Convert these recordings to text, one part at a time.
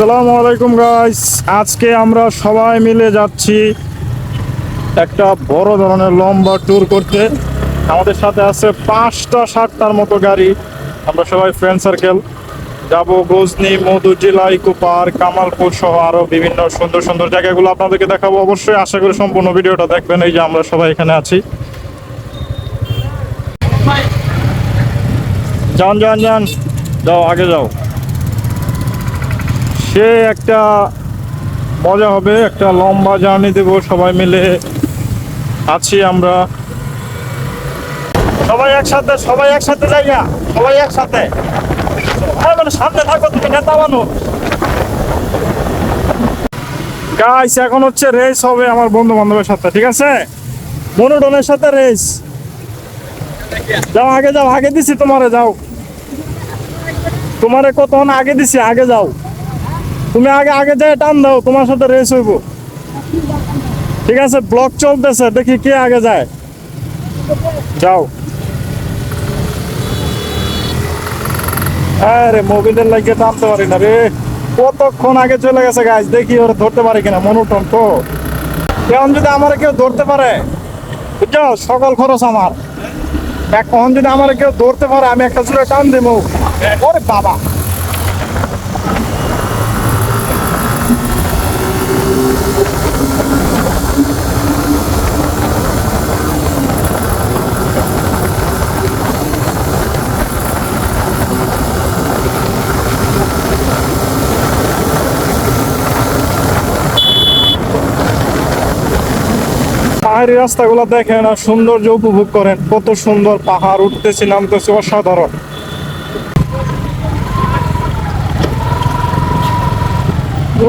আসসালামু আলাইকুম গাইস আজকে আমরা সবাই মিলে যাচ্ছি একটা বড় ধরনের লম্বা ট্যুর করতে। আমাদের সাথে আছে পাঁচটা সাতটার মতো গাড়ি। আমরা সবাই ফ্রেন্ড সার্কেল যাব গজনি মধুজিলা ইকো পার্ক কামালপুর সহ আরও বিভিন্ন সুন্দর সুন্দর জায়গাগুলো আপনাদেরকে দেখাবো। অবশ্যই আশা করি সম্পূর্ণ ভিডিওটা দেখবেন। এই যে আমরা সবাই এখানে আছি। যান যান যান। যাও, আগে যাও। সে একটা মজা হবে, একটা লম্বা জার্নি দেবো সবাই মিলে। আছি আমরা। সবাই একসাথে সবাই একসাথে যাই না সবাই একসাথে। হ্যাঁ মানে সামনে থাকো তুমি, নেতা বানো গাইস এখন হচ্ছে রেস হবে আমার বন্ধু বান্ধবের সাথে, ঠিক আছে? মনোটনের সাথে রেস যাও, আগে যাও, আগে দিছি তোমারে, যাও। তোমারে কতক্ষণ আগে দিছি, আগে যাও। তুমি আগে আগে যায় টান দাও, তোমার সাথে রেস হইব। ঠিক আছে? ব্লক চলতেছে, দেখি কে আগে যায়। যাও। আরে মোবিলের লাগিয়ে টানতে পারি না রে। কতক্ষণ আগে চলে গেছে গাছ দেখি ওরা ধরতে পারে কিনা, মনোটন তো। এখন যদি আমার কেউ ধরতে পারে, বুঝছ? সকল খরচ আমার। এখন যদি আমার কেউ ধরতে পারে, আমি একটা চুলে টান দেবো ওরে বাবা। পাহাড়ি রাস্তাগুলো দেখেন আর সৌন্দর্য উপভোগ করেন। কত সুন্দর পাহাড় উঠতেছি, নামতেছি অসাধারণ।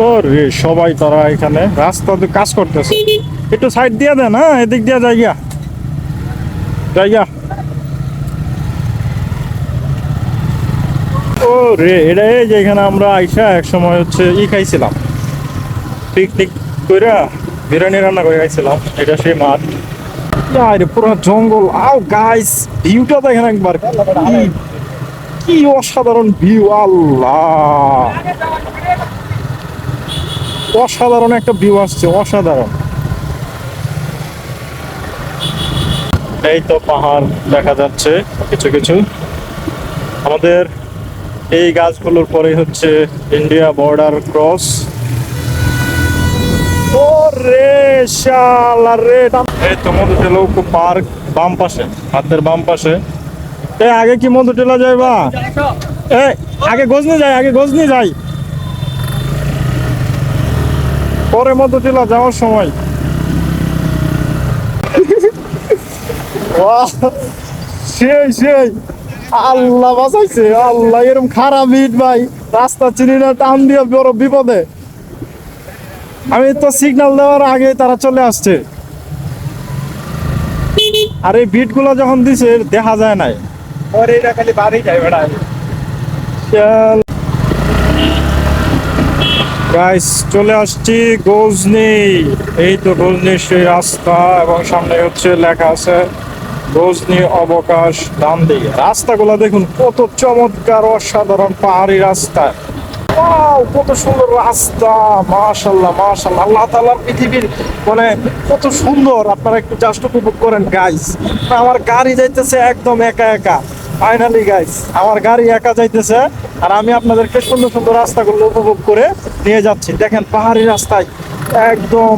ওরে, সবাই তারা এখানে রাস্তাতে কাজ করতেছে। একটু সাইড দিয়ে দেন হ্যাঁ এদিক দিয়ে জায়গা জায়গা ও রে এটা এই যে এখানে আমরা আইসা এক সময় হচ্ছে ই খাইছিলাম। পিকনিক কইরা বিরিয়ানি রান্না করে খাইছিলাম, এটা সেই মাঠ। আরে পুরো জঙ্গল। আও গাইস ভিউটা দেখেন একবার। কি- অসাধারণ ভিউ আল্লাহ। অসাধারণ একটা ভিউ আসছে, অসাধারণ। এই তো পাহাড় দেখা যাচ্ছে, কিছু কিছু। আমাদের এই গাছগুলোর পরেই হচ্ছে ইন্ডিয়া বর্ডার ক্রস পার্ক বাম পাশে বাম পাশে। আগে কি আগে যাই আগে যাই পরে মধুটিলা যাওয়ার সময়। সেই সেই। আল্লাহ বাঁচাইছে, আল্লাহ এরকম খারাপ ইট ভাই। রাস্তা চিনি না, টান দিয়ে বড় বিপদে। আমি তো সিগন্যাল দেওয়ার আগে তারা চলে আসছে। আর এই বিটগুলো যখন দিছে দেখা যায় নাই। পরে এটা খালি বাড়ি যায় বেড়া। গাইস চলে আসছি গজনি এই তো গজনির সেই রাস্তা এবং সামনে হচ্ছে লেখা আছে গজনি অবকাশ ডান দিকে। রাস্তাগুলো দেখুন কত চমৎকার অসাধারণ পাহাড়ি রাস্তা। Wow, কত সুন্দর রাস্তা মাশাল্লাহ মাশাল্লাহ আল্লাহ তাআলার পৃথিবীর মানে কত সুন্দর। আপনারা একটু জাস্ট উপভোগ করেন গাইস আমার গাড়ি যাইতেছে একদম একা একা। ফাইনালি গাইস আমার গাড়ি একা যাইতেছে আর আমি আপনাদেরকে সুন্দর সুন্দর রাস্তাগুলো উপভোগ করে নিয়ে যাচ্ছি। দেখেন পাহাড়ি রাস্তায় একদম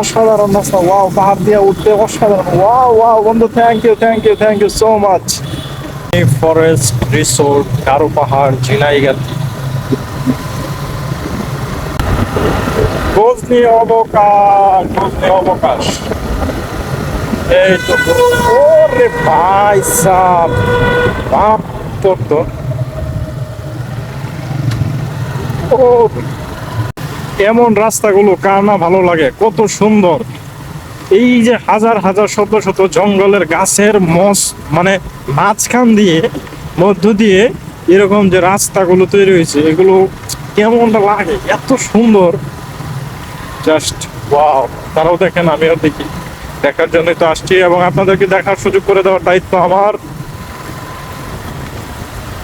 অসাধারণ রাস্তা। ওয়াও পাহাড় দিয়ে উঠতে অসাধারণ। ওয়াও ওয়াও বন্ধু thank you thank you thank you so much forest resort কারও পাহাড় ঝিনাইগাতি গজনি অবকাশ গজনি অবকাশ এই তো ওরে ভাই সাব বাপ তোর তো এমন রাস্তাগুলো কার না ভালো লাগে? কত সুন্দর। এই যে হাজার হাজার শত শত জঙ্গলের গাছের মস মানে মাঝখান দিয়ে, মধ্য দিয়ে এরকম যে রাস্তাগুলো তৈরি হয়েছে, এগুলো কেমনটা লাগে? এত সুন্দর। জাস্ট ওয়াও তারাও দেখেন আমিও দেখি। দেখার জন্যই তো আসছি এবং আপনাদেরকে দেখার সুযোগ করে দেওয়ার দায়িত্ব আমার।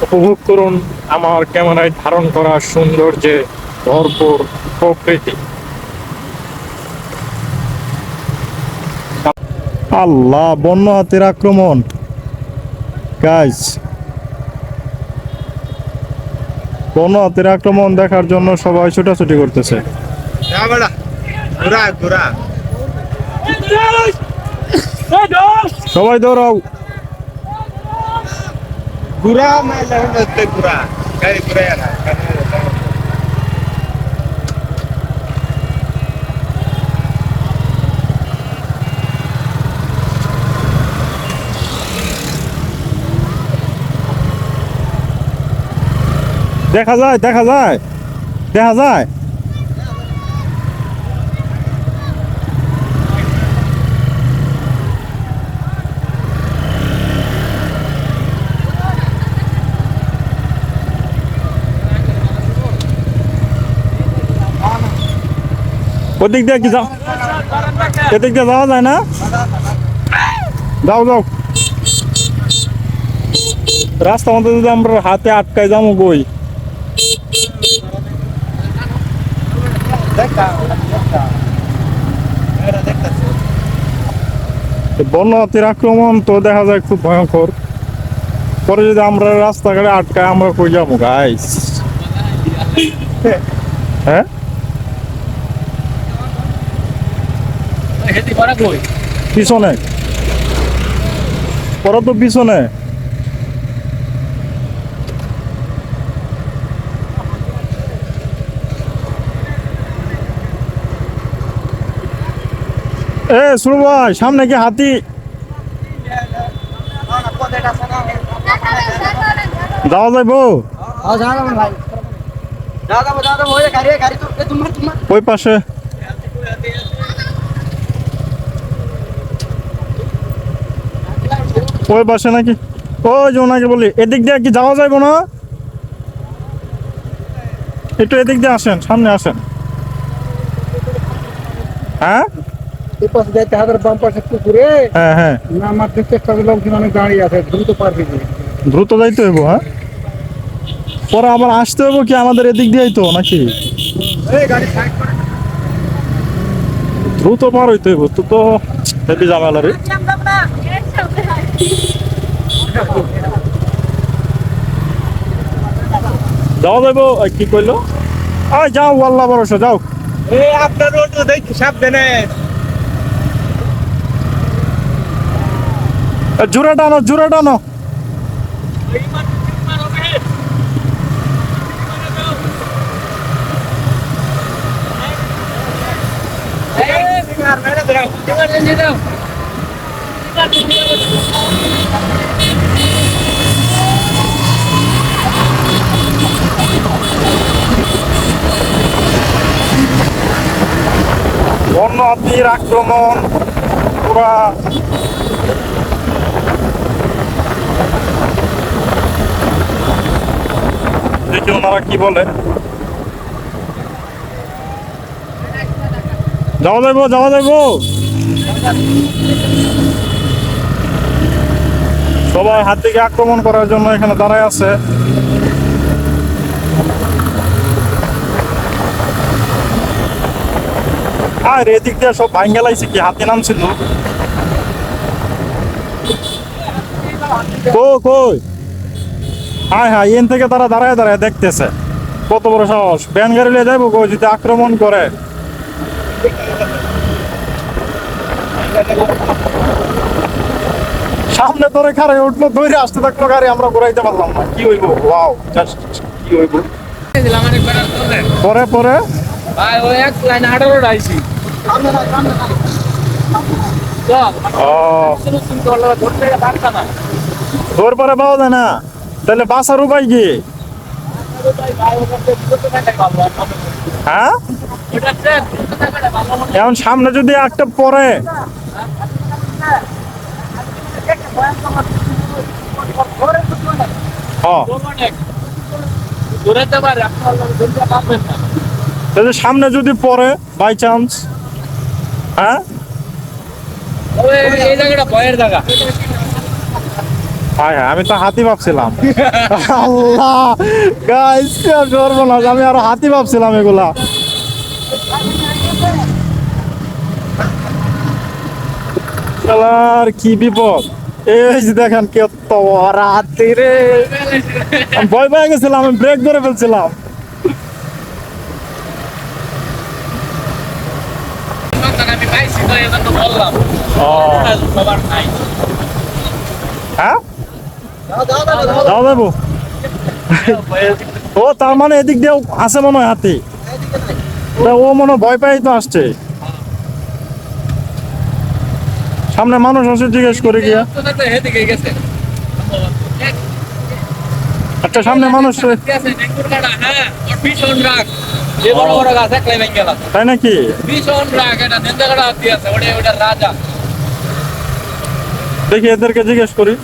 উপভোগ করুন আমার ক্যামেরায় ধারণ করা সৌন্দর্যে ভরপুর প্রকৃতি। আল্লাহ বন্য হাতির আক্রমণ। গাইস বন্য হাতির আক্রমণ দেখার জন্য সবাই ছোটাছুটি করতেছে। ঘোরা ঘোরা সবাই দৌড়াও। ঘোরা না লাগতে ঘোরা গাড়ি ঘুরে না দেখা যায় দেখা যায় দেখা যায়। ওদিক দিয়ে কি যাও? এদিক দিয়ে যাওয়া যায় না? যাও যাও। রাস্তা মধ্যে যদি আমরা হাতে আটকায় যাব বই দেখা দেখা এরা দেখতাছে বন্য হাতির আক্রমণ তো দেখা যায় খুব ভয়ঙ্কর। পরে যদি আমরা রাস্তাঘাটে আটকায়, আমরা কই যাব গাইস হ্যাঁ? পিছনে। পরে তো পিছনে। এ শুরু ভাই সামনে কি হাতি? যাওয়া যাইবো? ওই পাশে। ওই পাশে নাকি? ওই যে ওনাকে বলি এদিক দিয়ে কি যাওয়া যাইবো না? একটু এদিক দিয়ে আসেন সামনে আসেন। হ্যাঁ? হ্যাঁ হ্যাঁ। দ্রুত যাইতে হইব হ্যাঁ? পরে আবার আসতে হইব কি আমাদের এদিক দিয়েই তো নাকি? দ্রুত পার হইতে হইব তো তো ঝামেলা রে। যাওয়া এই কি কইলো আয় যাও আল্লাহ ভরসা যাও এই আপনার রোড দেখি সাবধানে জোরে টানো জোরে টানো বন্য হাতির আক্রমণ পুরা দেখি ওনারা কি বলে। যাওয়া যাইবো যাওয়া যাইবো। সবাই হাতিকে আক্রমণ করার জন্য এখানে দাঁড়ায় আছে। আর এদিক দিয়ে সব ভাঙ্গে লাইছে কি? হাতি নামছিল। কো কই? হায় হায় এন থেকে তারা দাঁড়ায় দাঁড়ায় দেখতেছে। কত বড় সাহস। ব্যান গাড়ি লিয়ে যাইবো গো যদি আক্রমণ করে। সামনে ধরে খারে উঠল ধরে আসতে থাকল গাড়ি আমরা ঘুরাইতে পারলাম না। কি হইব? ওয়াও জাস্ট কি হইব? পরে পরে? ভাই ওই এক লাইন আইছি। পরে না। তাহলে বাসার উপায় কি? হ্যাঁ? এখন সামনে যদি একটা পরে। সামনে যদি পরে বাই চান্স হ্যাঁ এই জায়গাটা ভয়ের জায়গা। হ্যাঁ হ্যাঁ আমি তো হাতি ভাবছিলাম। আল্লাহ গাইস সর্বনাশ আমি আরও হাতি ভাবছিলাম এগুলা। শালার কি বিপদ। এই যে দেখেন কত হাতি রে। ভয় পেয়ে গেছিলাম আমি ব্রেক ধরে ফেলছিলাম। আমি পাইছি তো এই জন্য বললাম ও সবার নাই হ্যাঁ যাও যাব ও তার মানে এদিক আছে মনে হয় হাতি ও মনে ভয় পাই তো আসছে সামনে মানুষ আছে জিজ্ঞেস করে গিয়া আচ্ছা সামনে মানুষ হ্যাঁ ভীষণ রাগ তাই নাকি? দেখি এদেরকে জিজ্ঞেস করি।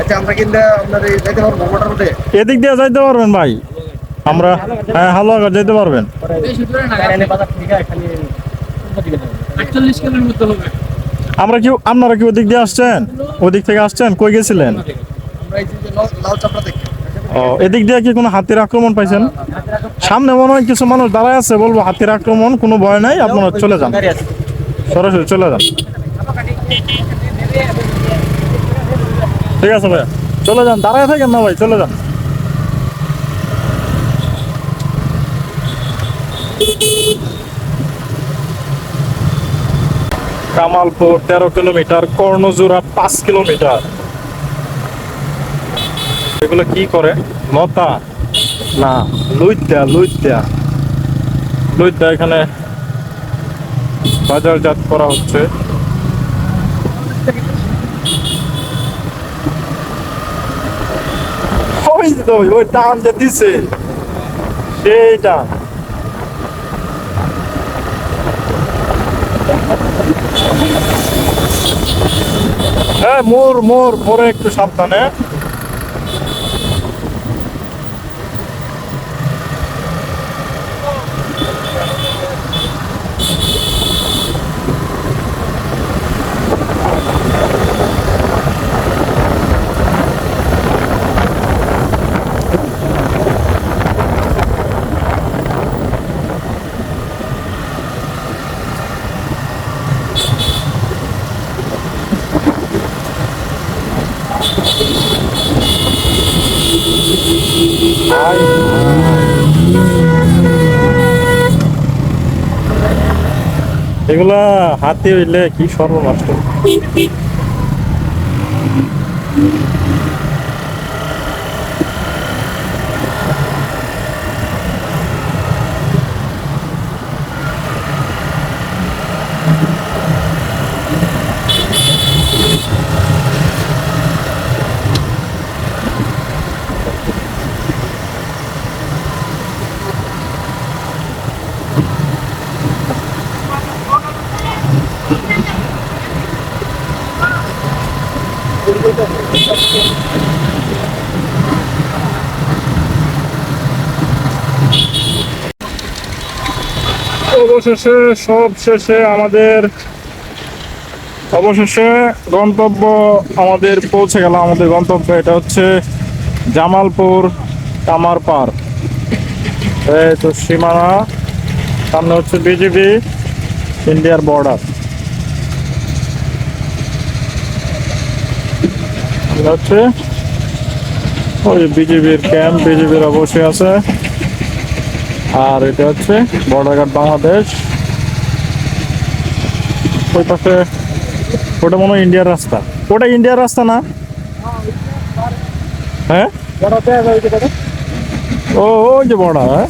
আচ্ছা এদিক দিয়ে যাইতে পারবেন ভাই। আমরা হ্যাঁ হালো যেতে পারবেন। বেশি দূরে না আটচল্লিশ কিলোর মতো হবে। আমরা কি আপনারা কি ওদিক দিয়ে আসছেন? ওদিক থেকে আসছেন? কই গেছিলেন? ও এদিক দিয়ে কি কোনো হাতির আক্রমণ পাইছেন? সামনে মনে হয় কিছু মানুষ দাঁড়ায় আছে বলব হাতির আক্রমণ কোনো ভয় নাই আপনারা চলে যান। সরাসরি চলে যান। ঠিক আছে ভাইয়া চলে যান দাঁড়ায় থাকেন না ভাই চলে যান। কামালপুর তেরো কিলোমিটার কর্ণজোড়া পাঁচ কিলোমিটার। এগুলো কি করে? লতা না লুইত্যা লুইত্যা লুইত্যা এখানে বাজারজাত করা হচ্ছে। ওই তো ওই টান যে দিছে সেই হ্যাঁ মোর মোর, মোরে একটু সাবধানে। এগুলা হাতে হইলে কি সর্বনাশ অবশেষে, সব শেষে আমাদের অবশেষে গন্তব্য আমাদের পৌঁছে গেল। আমাদের গন্তব্য এটা হচ্ছে জামালপুর কামারপাড় এই তো সীমানা, সামনে হচ্ছে বিজিবি, ইন্ডিয়ার বর্ডার হচ্ছে ওই বিজিবির ক্যাম্প বিজিবির অবশ্যই আছে। আর এটা হচ্ছে বর্ডার গার্ড বাংলাদেশ। ওই পাশে ওটা মনে হয় ইন্ডিয়ার রাস্তা। ওটা ইন্ডিয়ার রাস্তা না? হ্যাঁ? ও ওই যে বর্ডার হ্যাঁ?